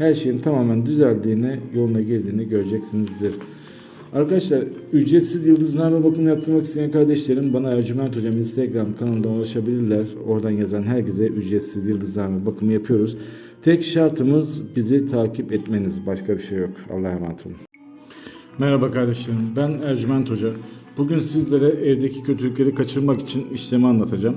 her şeyin tamamen düzeldiğini, yoluna girdiğini göreceksinizdir. Arkadaşlar ücretsiz yıldızlarla bakım yaptırmak isteyen kardeşlerim bana Ercüment Hocam Instagram kanalından ulaşabilirler. Oradan yazan herkese ücretsiz yıldızlarla bakımı yapıyoruz. Tek şartımız bizi takip etmeniz. Başka bir şey yok. Allah'a emanet olun. Merhaba kardeşlerim. Ben Ercüment Hoca. Bugün sizlere evdeki kötülükleri kaçırmak için işlemi anlatacağım.